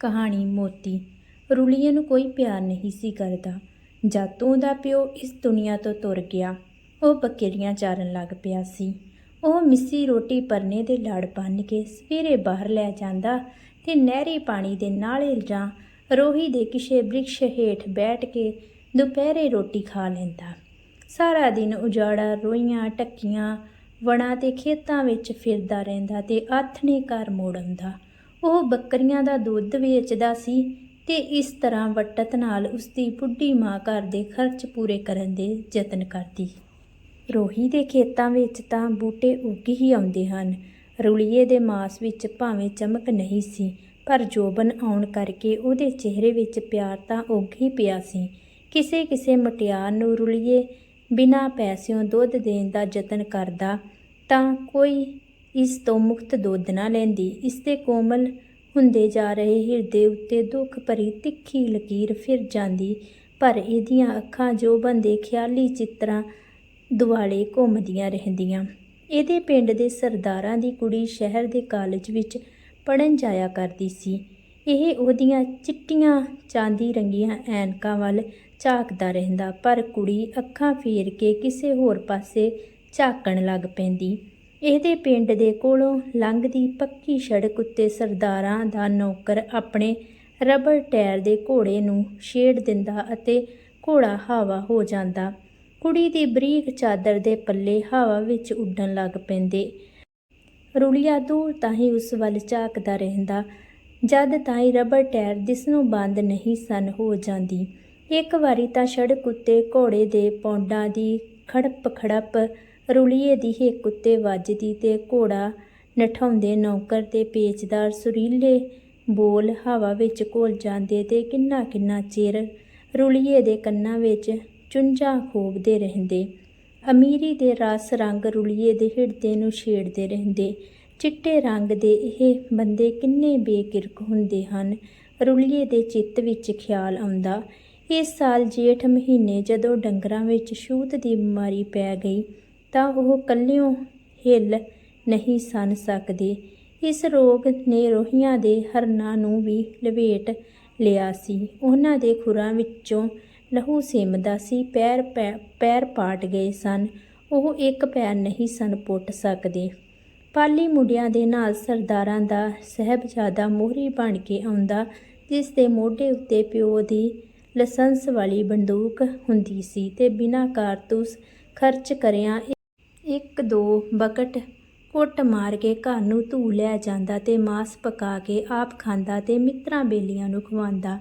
ਕਹਾਣੀ ਮੋਤੀ। ਰੁਲੀਏ ਨੂੰ ਕੋਈ ਪਿਆਰ ਨਹੀਂ ਸੀ ਕਰਦਾ। ਜਦ ਤੋਂ ਉਹਦਾ ਪਿਓ ਇਸ ਦੁਨੀਆ ਤੋਂ ਤੁਰ ਗਿਆ। ਉਹ ਬੱਕਰੀਆਂ ਚਾਰਨ ਲੱਗ ਪਿਆ ਸੀ। ਉਹ ਮਿੱਸੀ ਰੋਟੀ ਪਰਨੇ ਦੇ ਲੜ ਬੰਨ੍ਹ ਕੇ ਸਵੇਰੇ ਬਾਹਰ ਲੈ ਜਾਂਦਾ ਤੇ ਨਹਿਰੀ ਪਾਣੀ ਦੇ ਨਾਲੇ ਜਾਂ ਰੋਹੀ ਦੇ ਕਿਸੇ ਬ੍ਰਿਕਸ਼ ਹੇਠ ਬੈਠ ਕੇ ਦੁਪਹਿਰੇ ਰੋਟੀ ਖਾ ਲੈਂਦਾ। ਸਾਰਾ ਦਿਨ ਉਜਾੜਾ, ਰੋਈਆਂ, ਟੱਕੀਆਂ, ਵਣਾਂ ਤੇ ਖੇਤਾਂ ਵਿੱਚ ਫਿਰਦਾ ਰਹਿੰਦਾ ਤੇ ਆਥਣੇ ਘਰ ਮੋੜ ਆਉਂਦਾ ਉਹ ਬੱਕਰੀਆਂ ਦਾ ਦੁੱਧ ਵੇਚਦਾ ਸੀ ਤੇ ਇਸ ਤਰ੍ਹਾਂ ਵਟਤ ਨਾਲ ਉਸਦੀ ਬੁੱਢੀ ਮਾਂ ਘਰ ਦੇ ਖਰਚ ਪੂਰੇ ਕਰਨ ਦੇ ਯਤਨ ਕਰਦੀ। ਰੋਹੀ ਦੇ ਖੇਤਾਂ ਵਿੱਚ ਤਾਂ ਬੂਟੇ ਉੱਗ ਹੀ ਆਉਂਦੇ ਹਨ। ਰੁਲੀਏ ਦੇ ਮਾਸ ਵਿੱਚ ਭਾਵੇਂ ਚਮਕ ਨਹੀਂ ਸੀ, ਪਰ ਜੋਬਨ ਆਉਣ ਕਰਕੇ ਉਹਦੇ ਚਿਹਰੇ ਵਿੱਚ ਪਿਆਰ ਤਾਂ ਉੱਗ ਹੀ ਪਿਆ ਸੀ। ਕਿਸੇ ਕਿਸੇ ਮਟਿਆਰ ਨੂੰ ਰੁਲੀਏ ਬਿਨਾਂ ਪੈਸਿਆਂ ਦੁੱਧ ਦੇਣ ਦਾ ਯਤਨ ਕਰਦਾ ਤਾਂ ਕੋਈ ਇਸ ਤੋਂ ਮੁਕਤ ਦੁੱਧ ਨਾ ਲੈਂਦੀ। ਇਸ ਦੇ ਕੋਮਲ ਹੁੰਦੇ ਜਾ ਰਹੇ ਹਿਰਦੇ ਉੱਤੇ ਦੁੱਖ ਭਰੀ ਤਿੱਖੀ ਲਕੀਰ ਫਿਰ ਜਾਂਦੀ। ਪਰ ਇਹਦੀਆਂ ਅੱਖਾਂ ਜੋਬਨ ਦੇ ਖਿਆਲੀ ਚਿੱਤਰਾਂ ਦੁਆਲੇ ਘੁੰਮਦੀਆਂ ਰਹਿੰਦੀਆਂ। ਇਹਦੇ ਪਿੰਡ ਦੇ ਸਰਦਾਰਾਂ ਦੀ ਕੁੜੀ ਸ਼ਹਿਰ ਦੇ ਕਾਲਜ ਵਿੱਚ ਪੜਨ ਜਾਇਆ ਕਰਦੀ ਸੀ। ਇਹ ਉਹਦੀਆਂ ਚਿੱਟੀਆਂ ਚਾਂਦੀ ਰੰਗੀਆਂ ਐਨਕਾਂ ਵੱਲ ਝਾਕਦਾ ਰਹਿੰਦਾ। ਪਰ ਕੁੜੀ ਅੱਖਾਂ ਫੇਰ ਕੇ ਕਿਸੇ ਹੋਰ ਪਾਸੇ ਝਾਕਣ ਲੱਗ ਪੈਂਦੀ। ਇਹਦੇ ਪਿੰਡ ਦੇ ਕੋਲੋਂ ਲੰਘਦੀ ਪੱਕੀ ਸੜਕ ਉੱਤੇ ਸਰਦਾਰਾਂ ਦਾ ਨੌਕਰ ਆਪਣੇ ਰਬੜ ਟਾਇਰ ਦੇ ਘੋੜੇ ਨੂੰ ਛੇੜ ਦਿੰਦਾ ਅਤੇ ਘੋੜਾ ਹਵਾ ਹੋ ਜਾਂਦਾ। ਕੁੜੀ ਦੀ ਬਰੀਕ ਚਾਦਰ ਦੇ ਪੱਲੇ ਹਵਾ ਵਿੱਚ ਉੱਡਣ ਲੱਗ ਪੈਂਦੇ। ਰੁਲੀਆ ਦੂਰ ਤਾਹੀਂ ਉਸ ਵੱਲ ਝਾਕਦਾ ਰਹਿੰਦਾ। ਜਦ ਤਾਈਂ ਰਬੜ ਟਾਇਰ ਦਿਸਣੋਂ ਬੰਦ ਨਹੀਂ ਸਨ ਹੋ ਜਾਂਦੀ, ਇੱਕ ਵਾਰੀ ਤਾਂ ਸੜਕ ਉੱਤੇ ਘੋੜੇ ਦੇ ਪੌਂਡਾਂ ਦੀ ਖੜਪ ਖੜਪ ਰੁਲੀਏ ਦੀ ਹਿੱਕ ਉੱਤੇ ਵੱਜਦੀ ਤੇ ਘੋੜਾ ਨਠਾਉਂਦੇ, ਨੌਕਰ ਤੇ ਪੇਚਦਾਰ ਸੁਰੀਲੇ ਬੋਲ ਹਵਾ ਵਿੱਚ ਘੁਲ ਜਾਂਦੇ ਤੇ ਕਿੰਨਾ ਕਿੰਨਾ ਚਿਰ ਰੁਲੀਏ ਦੇ ਕੰਨਾਂ ਵਿੱਚ ਚੁੰਝਾਂ ਖੋਬਦੇ ਰਹਿੰਦੇ। ਅਮੀਰੀ ਦੇ ਰਸ ਰੰਗ ਰੁਲੀਏ ਦੇ ਹਿਰਦੇ ਨੂੰ ਛੇੜਦੇ ਰਹਿੰਦੇ। ਚਿੱਟੇ ਰੰਗ ਦੇ ਇਹ ਬੰਦੇ ਕਿੰਨੇ ਬੇਕਿਰਕ ਹੁੰਦੇ ਹਨ। ਰੁਲੀਏ ਦੇ ਚਿੱਤ ਵਿੱਚ ਖਿਆਲ ਆਉਂਦਾ। ਇਸ ਸਾਲ ਜੇਠ ਮਹੀਨੇ ਜਦੋਂ ਡੰਗਰਾਂ ਵਿੱਚ ਛੂਤ ਦੀ ਬਿਮਾਰੀ ਪੈ ਗਈ ਤਾਂ ਉਹ ਕੱਲਿਓਂ ਹਿੱਲ ਨਹੀਂ ਸਨ ਸਕਦੇ। ਇਸ ਰੋਗ ਨੇ ਰੋਹੀਆਂ ਦੇ ਹਰਨਾਂ ਨੂੰ ਵੀ ਲਵੇਟ ਲਿਆ ਸੀ। ਉਹਨਾਂ ਦੇ ਖੁਰਾਂ ਵਿੱਚੋਂ ਲਹੂ ਸਿਮਦਾ ਸੀ। ਪੈਰ ਪੈ- ਪੈਰ ਪਾਟ ਗਏ ਸਨ। ਉਹ ਇੱਕ ਪੈਰ ਨਹੀਂ ਸਨ ਪੁੱਟ ਸਕਦੇ। ਪਾਲੀ ਮੁੰਡਿਆਂ ਦੇ ਨਾਲ ਸਰਦਾਰਾਂ ਦਾ ਸਹਿਬਜ਼ਾਦਾ ਮੋਹਰੀ ਬਣ ਕੇ ਆਉਂਦਾ, ਜਿਸ ਦੇ ਮੋਢੇ ਉੱਤੇ ਪਿਓ ਦੀ ਲਾਇਸੈਂਸ ਵਾਲੀ ਬੰਦੂਕ ਹੁੰਦੀ ਸੀ ਤੇ ਬਿਨਾਂ ਕਾਰਤੂਸ ਖਰਚ ਕਰਿਆਂ ਇੱਕ ਦੋ ਬਕਟ ਕੁੱਟ ਮਾਰ ਕੇ ਘਰ ਨੂੰ ਧੂ ਲੈ ਜਾਂਦਾ ਤੇ ਮਾਸ ਪਕਾ ਕੇ ਆਪ ਖਾਂਦਾ ਤੇ ਮਿੱਤਰਾਂ ਬੇਲੀਆਂ ਨੂੰ ਖਵਾਉਂਦਾ।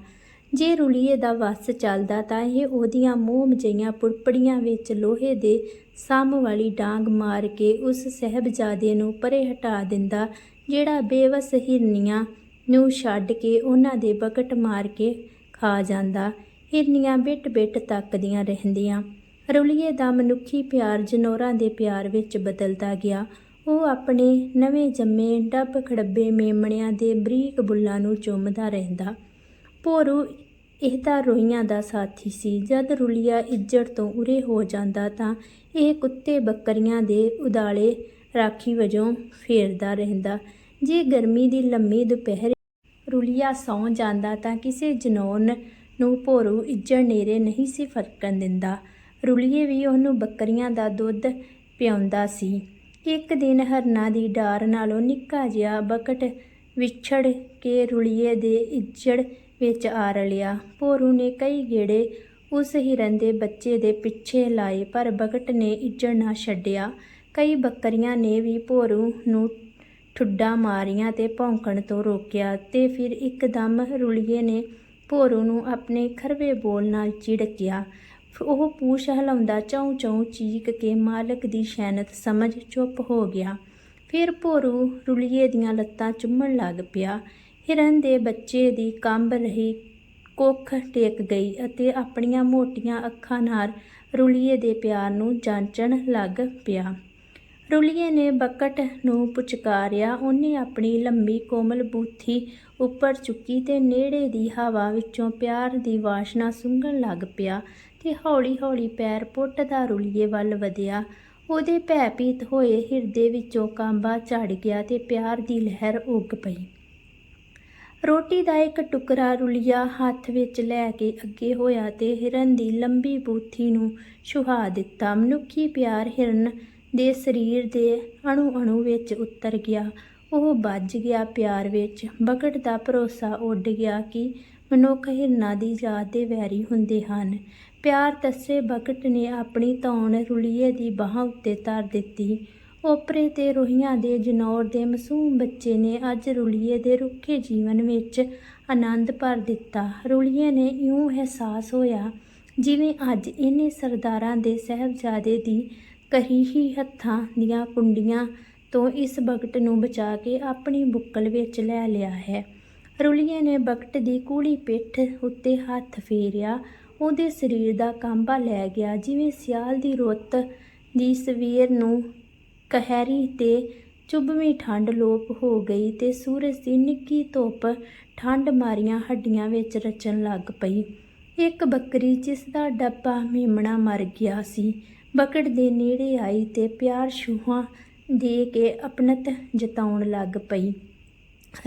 ਜੇ ਰੁਲੀਏ ਦਾ ਵਸ ਚੱਲਦਾ ਤਾਂ ਇਹ ਉਹਦੀਆਂ ਮੋਮ ਜਿਹੀਆਂ ਪੁੜਪੜੀਆਂ ਵਿੱਚ ਲੋਹੇ ਦੇ ਸਮ ਵਾਲੀ ਡਾਂਗ ਮਾਰ ਕੇ ਉਸ ਸਹਿਬਜ਼ਾਦੇ ਨੂੰ ਪਰੇ ਹਟਾ ਦਿੰਦਾ, ਜਿਹੜਾ ਬੇਵਸ ਹਿਰਨੀਆਂ ਨੂੰ ਛੱਡ ਕੇ ਉਹਨਾਂ ਦੇ ਬਕਟ ਮਾਰ ਕੇ ਖਾ ਜਾਂਦਾ। ਹਿਰਨੀਆਂ ਬਿੱਟ ਬਿੱਟ ਤੱਕਦੀਆਂ ਰਹਿੰਦੀਆਂ। ਰੁਲੀਏ ਦਾ ਮਨੁੱਖੀ ਪਿਆਰ ਜਨੌਰਾਂ ਦੇ ਪਿਆਰ ਵਿੱਚ ਬਦਲਦਾ ਗਿਆ। ਉਹ ਆਪਣੇ ਨਵੇਂ ਜੰਮੇ ਡੱਬ ਖੜੱਬੇ ਮੇਮਣਿਆਂ ਦੇ ਬਰੀਕ ਬੁੱਲਾਂ ਨੂੰ ਚੁੰਮਦਾ ਰਹਿੰਦਾ। ਭੋਰੂ ਇਹਦਾ ਰੋਈਆਂ ਦਾ ਸਾਥੀ ਸੀ। ਜਦ ਰੁਲੀਆ ਇੱਜੜ ਤੋਂ ਉਰੇ ਹੋ ਜਾਂਦਾ ਤਾਂ ਇਹ ਕੁੱਤੇ ਬੱਕਰੀਆਂ ਦੇ ਉਦਾਲੇ ਰਾਖੀ ਵਜੋਂ ਫੇਰਦਾ ਰਹਿੰਦਾ। ਜੇ ਗਰਮੀ ਦੀ ਲੰਮੀ ਦੁਪਹਿਰ ਰੁਲੀਆ ਸੌਂ ਜਾਂਦਾ ਤਾਂ ਕਿਸੇ ਜਨੌਨ ਨੂੰ ਭੋਰੂ ਇੱਜੜ ਨੇਰੇ ਨਹੀਂ ਸੀ ਫਰਕਣ ਦਿੰਦਾ। ਰੁਲੀਏ ਵੀ ਉਹਨੂੰ ਬੱਕਰੀਆਂ ਦਾ ਦੁੱਧ ਪਿਆਉਂਦਾ ਸੀ। ਇੱਕ ਦਿਨ ਹਰਨਾ ਦੀ ਡਾਰ ਨਾਲੋਂ ਨਿੱਕਾ ਜਿਹਾ ਬਕਟ ਵਿਛੜ ਕੇ ਰੁਲੀਏ ਦੇ ਇੱਜੜ ਵਿੱਚ ਆ ਰਲਿਆ। ਭੋਰੂ ਨੇ ਕਈ ਗੇੜੇ ਉਸ ਹਿਰਨ ਦੇ ਬੱਚੇ ਦੇ ਪਿੱਛੇ ਲਾਏ, ਪਰ ਬਕਟ ਨੇ ਇੱਜੜ ਨਾ ਛੱਡਿਆ। ਕਈ ਬੱਕਰੀਆਂ ਨੇ ਵੀ ਭੋਰੂ ਨੂੰ ਠੁੱਡਾਂ ਮਾਰੀਆਂ ਤੇ ਭੌਂਕਣ ਤੋਂ ਰੋਕਿਆ ਤੇ ਫਿਰ ਇੱਕਦਮ ਰੁਲੀਏ ਨੇ ਭੋਰੂ ਨੂੰ ਆਪਣੇ ਖਰਵੇ ਬੋਲ ਨਾਲ ਝਿੜਕਿਆ ਉਹ ਪੂਛ ਹਲਾਉਂਦਾ ਚੌਂ ਚੌਂ ਚੀਕ ਕੇ ਮਾਲਕ ਦੀ ਸ਼ੈਨਤ ਸਮਝ ਚੁੱਪ ਹੋ ਗਿਆ। ਫਿਰ ਭੋਰੂ ਰੁਲੀਏ ਦੀਆਂ ਲੱਤਾਂ ਚੁੰਮਣ ਲੱਗ ਪਿਆ। ਹਿਰਨ ਦੇ ਬੱਚੇ ਦੀ ਕੰਬ ਰਹੀ ਕੁੱਖ ਟੇਕ ਗਈ ਅਤੇ ਆਪਣੀਆਂ ਮੋਟੀਆਂ ਅੱਖਾਂ ਨਾਲ ਰੁਲੀਏ ਦੇ ਪਿਆਰ ਨੂੰ ਜਾਂਚਣ ਲੱਗ ਪਿਆ। ਰੁਲੀਏ ਨੇ ਬਕਟ ਨੂੰ ਪੁਚਕਾਰਿਆ, ਉਹਨੇ ਆਪਣੀ ਲੰਮੀ ਕੋਮਲ ਬੂਥੀ ਉੱਪਰ ਚੁੱਕੀ ਤੇ ਨੇੜੇ ਦੀ ਹਵਾ ਵਿੱਚੋਂ ਪਿਆਰ ਦੀ ਵਾਸ਼ਨਾ ਸੁੰਘਣ ਲੱਗ ਪਿਆ। ਤੇ ਹੌਲੀ-ਹੌਲੀ ਪੈਰ ਪੁੱਟ ਦਾ ਰੁਲੀਏ ਵੱਲ ਵਧਿਆ। ਉਹਦੇ ਭੈਭੀਤ ਹੋਏ ਹਿਰਦੇ ਵਿੱਚੋਂ ਕਾਂਬਾ ਝੜ ਗਿਆ ਤੇ ਪਿਆਰ ਦੀ ਲਹਿਰ ਉੱਗ ਪਈ। ਰੋਟੀ ਦਾ ਇੱਕ ਟੁਕੜਾ ਰੁਲੀਆ ਹੱਥ ਵਿੱਚ ਲੈ ਕੇ ਅੱਗੇ ਹੋਇਆ ਤੇ ਹਿਰਨ ਦੀ ਲੰਬੀ ਬੂਥੀ ਨੂੰ ਛੁਹਾ ਦਿੱਤਾ। ਮਨੁੱਖੀ ਪਿਆਰ ਹਿਰਨ ਦੇ ਸਰੀਰ ਦੇ ਅਣੂ ਅਣੂ ਵਿੱਚ ਉਤਰ ਗਿਆ। ਉਹ ਵੱਜ ਗਿਆ ਪਿਆਰ ਵਿੱਚ। ਬਕਟ ਦਾ ਭਰੋਸਾ ਉੱਡ ਗਿਆ ਕਿ ਮਨੁੱਖ ਹਿਰਨਾਂ ਦੀ ਯਾਦ ਦੇ ਵੈਰੀ ਹੁੰਦੇ ਹਨ। ਪਿਆਰ ਤੱਸੇ ਬਕਟ ਨੇ ਆਪਣੀ ਧੌਣ ਰੁਲੀਏ ਦੀ ਬਾਹ ਉੱਤੇ ਧਰ ਦਿੱਤੀ। ਓਪਰੇ ਤੇ ਰੋਹੀਆਂ ਦੇ ਜਨੌਰ ਦੇ ਮਾਸੂਮ ਬੱਚੇ ਨੇ ਅੱਜ ਰੁਲੀਏ ਦੇ ਰੁੱਖੇ ਜੀਵਨ ਵਿੱਚ ਆਨੰਦ ਭਰ ਦਿੱਤਾ। ਰੁਲੀਏ ਨੇ ਇਉਂ ਅਹਿਸਾਸ ਹੋਇਆ ਜਿਵੇਂ ਅੱਜ ਇਹਨੇ ਸਰਦਾਰਾਂ ਦੇ ਸਹਿਬਜ਼ਾਦੇ ਦੀ ਕਹੀਹੀ ਹੱਥਾਂ ਦੀਆਂ ਕੁੰਡੀਆਂ ਤੋਂ ਇਸ ਬਕਟ ਨੂੰ ਬਚਾ ਕੇ ਆਪਣੀ ਬੁੱਕਲ ਵਿੱਚ ਲੈ ਲਿਆ ਹੈ। ਰੁਲੀਏ ਨੇ ਬਕਟ ਦੀ ਕੂਲੀ ਪਿੱਠ ਉੱਤੇ ਹੱਥ ਫੇਰਿਆ। ਉਹਦੇ ਸਰੀਰ ਦਾ ਕਾਂਬਾ ਲੈ ਗਿਆ, ਜਿਵੇਂ ਸਿਆਲ ਦੀ ਰੁੱਤ ਦੀ ਸਵੇਰ ਨੂੰ ਕਹਿਰੀ ਤੇ ਚੁੱਭਵੀਂ ਠੰਡ ਲੋਪ ਹੋ ਗਈ ਤੇ ਸੂਰਜ ਦੀ ਨਿੱਕੀ ਧੁੱਪ ਠੰਡ ਮਾਰੀਆਂ ਹੱਡੀਆਂ ਵਿੱਚ ਰਚਣ ਲੱਗ ਪਈ। ਇੱਕ ਬੱਕਰੀ ਜਿਸ ਦਾ ਡੱਬਾ ਮੇਮਣਾ ਮਰ ਗਿਆ ਸੀ ਬਕੜ ਦੇ ਨੇੜੇ ਆਈ ਤੇ ਪਿਆਰ ਛੂਹਾਂ ਦੇ ਕੇ ਅਪਨਤ ਜਤਾਉਣ ਲੱਗ ਪਈ।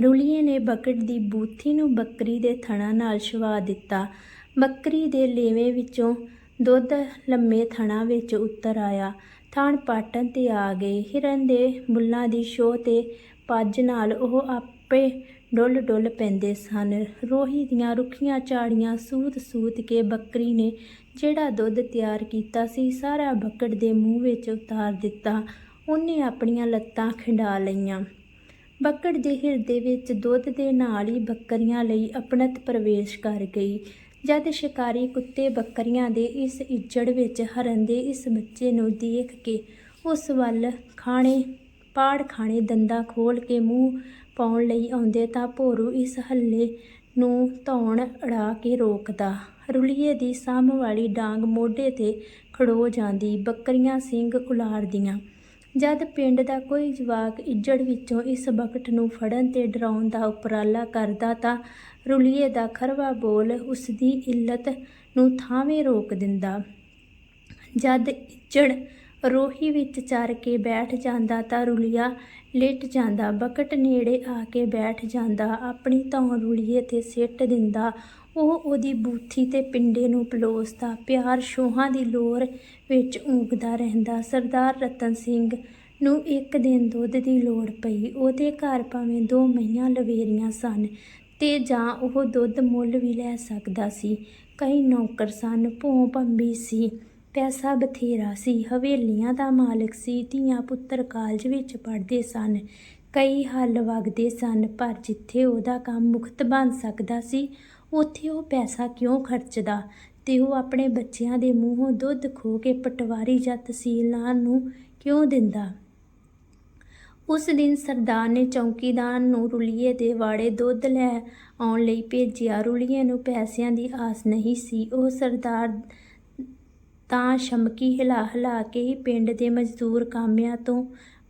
ਰੁਲੀਏ ਨੇ ਬਕਟ ਦੀ ਬੂਥੀ ਨੂੰ ਬੱਕਰੀ ਦੇ ਥਣਾ ਨਾਲ ਛੁਆ ਦਿੱਤਾ। ਬੱਕਰੀ ਦੇ ਲੇਵੇ ਵਿੱਚੋਂ ਦੁੱਧ ਲੰਮੇ ਥਣਾ ਵਿੱਚ ਉਤਰ ਆਇਆ। ਥਣ ਪਾਟਣ ਤੇ ਆ ਗਏ। ਹਿਰਨ ਦੇ ਬੁੱਲਾਂ ਦੀ ਸ਼ੋਹ ਤੇ ਪੱਜ ਨਾਲ ਉਹ ਆਪੇ ਡੁੱਲ ਡੁੱਲ ਪੈਂਦੇ ਸਨ। ਰੋਹੀ ਦੀਆਂ ਰੁੱਖੀਆਂ ਝਾੜੀਆਂ ਸੂਤ ਸੂਤ ਕੇ ਬੱਕਰੀ ਨੇ ਜਿਹੜਾ ਦੁੱਧ ਤਿਆਰ ਕੀਤਾ ਸੀ, ਸਾਰਾ ਬੱਕਟ ਦੇ ਮੂੰਹ ਵਿੱਚ ਉਤਾਰ ਦਿੱਤਾ। ਉਹਨੇ ਆਪਣੀਆਂ ਲੱਤਾਂ ਖਿੰਡਾ ਲਈਆਂ। ਬੱਕੜ ਦੇ ਹਿਰਦੇ ਵਿੱਚ ਦੁੱਧ ਦੇ ਨਾਲ ਹੀ ਬੱਕਰੀਆਂ ਲਈ ਅਪਣਤ ਪ੍ਰਵੇਸ਼ ਕਰ ਗਈ। ਜਦ ਸ਼ਿਕਾਰੀ ਕੁੱਤੇ ਬੱਕਰੀਆਂ ਦੇ ਇਸ ਇੱਜੜ ਵਿੱਚ ਹਰਨ ਦੇ ਇਸ ਬੱਚੇ ਨੂੰ ਦੇਖ ਕੇ ਉਸ ਵੱਲ ਖਾਣੇ, ਪਾੜ ਖਾਣੇ ਦੰਦਾਂ ਖੋਲ ਕੇ ਮੂੰਹ ਪਾਉਣ ਲਈ ਆਉਂਦੇ ਤਾਂ ਭੋਰੂ ਇਸ ਹੱਲੇ ਨੂੰ ਧੌਣ ਅੜਾ ਕੇ ਰੋਕਦਾ। ਰੁਲੀਏ ਦੀ ਸਾਂਭ ਵਾਲੀ ਡਾਂਗ ਮੋਢੇ ਤੇ ਖੜੋ ਜਾਂਦੀ, ਬੱਕਰੀਆਂ ਸਿੰਘ ਉਲਾਰਦੀਆਂ। ਜਦ ਪਿੰਡ ਦਾ ਕੋਈ ਜਵਾਕ ਇੱਜੜ ਵਿੱਚੋਂ ਇਸ ਬਕਟ ਨੂੰ ਫੜਨ ਤੇ ਡਰਾਉਣ ਦਾ ਉਪਰਾਲਾ ਕਰਦਾ ਤਾਂ ਰੁਲੀਏ ਦਾ ਖਰਵਾ ਬੋਲ ਉਸ ਦੀ ਇੱਲਤ ਨੂੰ ਥਾਵੇਂ ਰੋਕ ਦਿੰਦਾ। ਜਦ ਇੱਜੜ ਰੋਹੀ ਵਿੱਚ ਚਰ ਕੇ ਬੈਠ ਜਾਂਦਾ ਤਾਂ ਰੁਲੀਆ ਲੇਟ ਜਾਂਦਾ। ਬਕਟ ਨੇੜੇ ਆ ਕੇ ਬੈਠ ਜਾਂਦਾ। ਆਪਣੀ ਧੌਣ ਰੁਲੀਏ ਤੇ ਸਿੱਟ ਦਿੰਦਾ। ਉਹ ਉਹਦੀ ਬੂਥੀ ਤੇ ਪਿੰਡੇ ਨੂੰ ਪਲੋਸਦਾ, ਪਿਆਰ ਸ਼ੋਹਾਂ ਦੀ ਲੋਰ ਵਿੱਚ ਊਂਘਦਾ ਰਹਿੰਦਾ। ਸਰਦਾਰ ਰਤਨ ਸਿੰਘ ਨੂੰ ਇੱਕ ਦਿਨ ਦੁੱਧ ਦੀ ਲੋੜ ਪਈ। ਉਹਦੇ ਘਰ ਭਾਵੇਂ ਦੋ ਮਹੀਆਂ ਲਵੇਰੀਆਂ ਸਨ ਤੇ ਜਾਂ ਉਹ ਦੁੱਧ ਮੁੱਲ ਵੀ ਲੈ ਸਕਦਾ ਸੀ। ਕਈ ਨੌਕਰ ਸਨ, ਭੋਂ ਭੰਬੀ ਸੀ, ਪੈਸਾ ਬਥੇਰਾ ਸੀ। ਹਵੇਲੀਆਂ ਦਾ ਮਾਲਕ ਸੀ, ਧੀਆਂ ਪੁੱਤਰ ਕਾਲਜ ਵਿੱਚ ਪੜ੍ਹਦੇ ਸਨ, ਕਈ ਹੱਲ ਵਗਦੇ ਸਨ, ਪਰ ਜਿੱਥੇ ਉਹਦਾ ਕੰਮ ਮੁਖਤ ਬਣ ਸਕਦਾ ਸੀ ਉੱਥੇ ਉਹ ਪੈਸਾ ਕਿਉਂ ਖਰਚਦਾ? ਤੇ ਉਹ ਆਪਣੇ ਬੱਚਿਆਂ ਦੇ ਮੂੰਹੋਂ ਦੁੱਧ ਖੋ ਕੇ ਪਟਵਾਰੀ ਜਾਂ ਤਹਿਸੀਲਦਾਰ ਨੂੰ ਕਿਉਂ ਦਿੰਦਾ? ਉਸ ਦਿਨ ਸਰਦਾਰ ਨੇ ਚੌਕੀਦਾਰ ਨੂੰ ਰੁਲੀਏ ਦੇ ਵਾੜੇ ਦੁੱਧ ਲੈ ਆਉਣ ਲਈ ਭੇਜਿਆ। ਰੁਲੀਏ ਨੂੰ ਪੈਸਿਆਂ ਦੀ ਆਸ ਨਹੀਂ ਸੀ। ਉਹ ਸਰਦਾਰ ਤਾਂ ਸ਼ਮਕੀ ਹਿਲਾ ਹਿਲਾ ਕੇ ਹੀ ਪਿੰਡ ਦੇ ਮਜ਼ਦੂਰ ਕਾਮਿਆਂ ਤੋਂ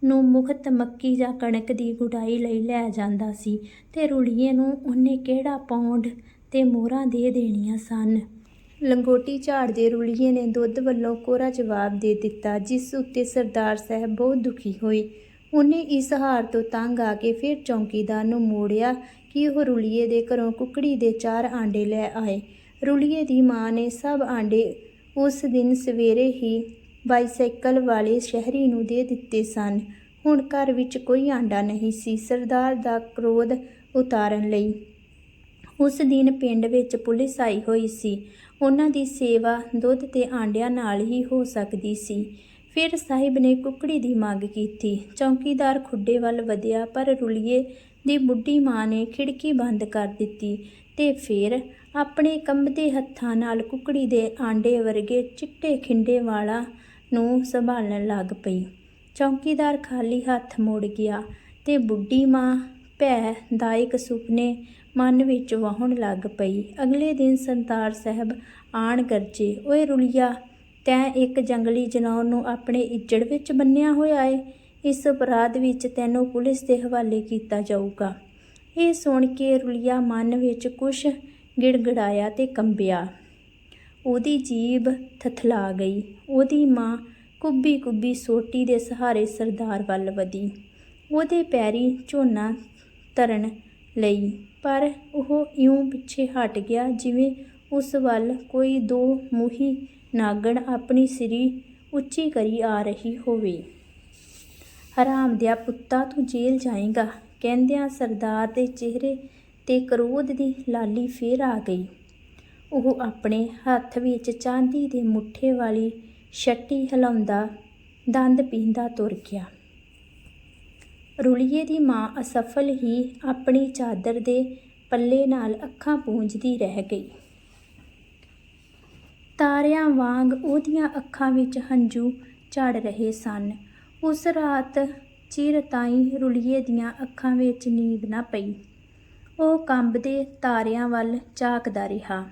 ਨੂੰ ਮੁਖਤ ਮੱਕੀ ਜਾਂ ਕਣਕ ਦੀ ਗੁਡਾਈ ਲਈ ਲੈ ਜਾਂਦਾ ਸੀ ਤੇ ਰੁਲੀਏ ਨੂੰ ਉਹਨੇ ਕਿਹੜਾ ਪੌਂਡ ਤੇ ਮੋਹਰਾਂ ਦੇ ਦੇਣੀਆਂ ਸਨ। ਲੰਗੋਟੀ ਝਾੜਦੇ ਰੁਲੀਏ ਨੇ ਦੁੱਧ ਵੱਲੋਂ ਕੋਰਾ ਜਵਾਬ ਦੇ ਦਿੱਤਾ, ਜਿਸ ਉੱਤੇ ਸਰਦਾਰ ਸਾਹਿਬ ਬਹੁਤ ਦੁਖੀ ਹੋਏ। ਉਹਨੇ ਇਸ ਹਾਰ ਤੋਂ ਤੰਗ ਆ ਕੇ ਫਿਰ ਚੌਕੀਦਾਰ ਨੂੰ ਮੋੜਿਆ ਕਿ ਉਹ ਰੁਲੀਏ ਦੇ ਘਰੋਂ ਕੁਕੜੀ ਦੇ ਚਾਰ ਆਂਡੇ ਲੈ ਆਏ। ਰੁਲੀਏ ਦੀ ਮਾਂ ਨੇ ਸਭ ਆਂਡੇ ਉਸ ਦਿਨ ਸਵੇਰੇ ਹੀ ਬਾਈਸਾਈਕਲ ਵਾਲੇ ਸ਼ਹਿਰੀ ਨੂੰ ਦੇ ਦਿੱਤੇ ਸਨ। ਹੁਣ ਘਰ ਵਿੱਚ ਕੋਈ ਆਂਡਾ ਨਹੀਂ ਸੀ। ਸਰਦਾਰ ਦਾ ਕ੍ਰੋਧ ਉਤਾਰਨ ਲਈ ਉਸ ਦਿਨ ਪਿੰਡ ਵਿੱਚ ਪੁਲਿਸ ਆਈ ਹੋਈ ਸੀ। ਉਹਨਾਂ ਦੀ ਸੇਵਾ ਦੁੱਧ ਤੇ ਆਂਡਿਆਂ ਨਾਲ ਹੀ ਹੋ ਸਕਦੀ ਸੀ। ਫਿਰ ਸਾਹਿਬ ਨੇ ਕੁਕੜੀ ਦੀ ਮੰਗ ਕੀਤੀ। ਚੌਕੀਦਾਰ ਖੁੱਡੇ ਵੱਲ ਵਧਿਆ, ਪਰ ਰੁਲੀਏ ਦੀ ਬੁੱਢੀ ਮਾਂ ਨੇ ਖਿੜਕੀ ਬੰਦ ਕਰ ਦਿੱਤੀ ਤੇ ਫਿਰ ਆਪਣੇ ਕੰਬਦੇ ਹੱਥਾਂ ਨਾਲ ਕੁਕੜੀ ਦੇ ਆਂਡੇ ਵਰਗੇ ਚਿੱਟੇ ਖਿੰਡੇ ਵਾਲਾ ਨੂੰ ਸੰਭਾਲਣ ਲੱਗ ਪਈ। ਚੌਕੀਦਾਰ ਖਾਲੀ ਹੱਥ ਮੁੜ ਗਿਆ ਤੇ ਬੁੱਢੀ ਮਾਂ ਭੈ ਦਾਇਕ ਸੁਪਨੇ ਮਨ ਵਿੱਚ ਵਾਹੁਣ ਲੱਗ ਪਈ। ਅਗਲੇ ਦਿਨ ਸੰਤਾਰ ਸਾਹਿਬ ਆਣ ਗਰਜੇ। ਓਏ ਰੁਲੀਆ, ਤੈਂ ਇੱਕ ਜੰਗਲੀ ਜਨੌਰ ਨੂੰ ਆਪਣੇ ਇੱਜੜ ਵਿੱਚ ਬੰਨਿਆ ਹੋਇਆ ਏ। ਇਸ ਅਪਰਾਧ ਵਿੱਚ ਤੈਨੂੰ ਪੁਲਿਸ ਦੇ ਹਵਾਲੇ ਕੀਤਾ ਜਾਊਗਾ ਇਹ ਸੁਣ ਕੇ ਰੁਲੀਆ ਮਨ ਵਿੱਚ ਕੁਛ ਗਿੜਗੜਾਇਆ ਤੇ ਕੰਬਿਆ। ਉਹਦੀ ਜੀਬ ਥਥਲਾ ਗਈ। ਉਹਦੀ ਮਾਂ ਕੁੱਬੀ ਕੁੱਬੀ ਸੋਟੀ ਦੇ ਸਹਾਰੇ ਸਰਦਾਰ ਵੱਲ ਵਧੀ। ਉਹਦੇ ਪੈਰੀ ਝੋਨਾ ਤਰਨ ਲਈ ਪਰ ਉਹ ਇਉਂ ਪਿੱਛੇ ਹਟ ਗਿਆ ਜਿਵੇਂ ਉਸ ਵੱਲ ਕੋਈ ਦੋ ਮੂੰਹੀ ਨਾਗਣ ਆਪਣੀ ਸਿਰੀ ਉੱਚੀ ਕਰੀ ਆ ਰਹੀ ਹੋਵੇ। ਹਰਾਮ ਦਿਆ ਪੁੱਤਾ, ਤੂੰ ਜੇਲ੍ਹ ਜਾਏਗਾ। ਕਹਿੰਦਿਆਂ ਸਰਦਾਰ ਦੇ ਚਿਹਰੇ ਤੇ ਕਰੋਧ ਦੀ ਲਾਲੀ ਫੇਰ ਆ ਗਈ। ਉਹ ਆਪਣੇ ਹੱਥ ਵਿੱਚ ਚਾਂਦੀ ਦੇ ਮੁੱਠੇ ਵਾਲੀ ਛੱਟੀ ਹਿਲਾਉਂਦਾ ਦੰਦ ਪੀਂਦਾ ਤੁਰ ਗਿਆ। ਰੁਲੀਏ ਦੀ ਮਾਂ ਅਸਫਲ ਹੀ ਆਪਣੀ ਚਾਦਰ ਦੇ ਪੱਲੇ ਨਾਲ ਅੱਖਾਂ ਪੂੰਝਦੀ ਰਹਿ ਗਈ। ਤਾਰਿਆਂ ਵਾਂਗ ਉਹਦੀਆਂ ਅੱਖਾਂ ਵਿੱਚ ਹੰਝੂ ਝੜ ਰਹੇ ਸਨ। ਉਸ ਰਾਤ ਚਿਰ ਤਾਈਂ ਰੁਲੀਏ ਦੀਆਂ ਅੱਖਾਂ ਵਿੱਚ ਨੀਂਦ ਨਾ ਪਈ। ਉਹ ਕੰਬਦੇ ਤਾਰਿਆਂ ਵੱਲ ਝਾਕਦਾ ਰਿਹਾ।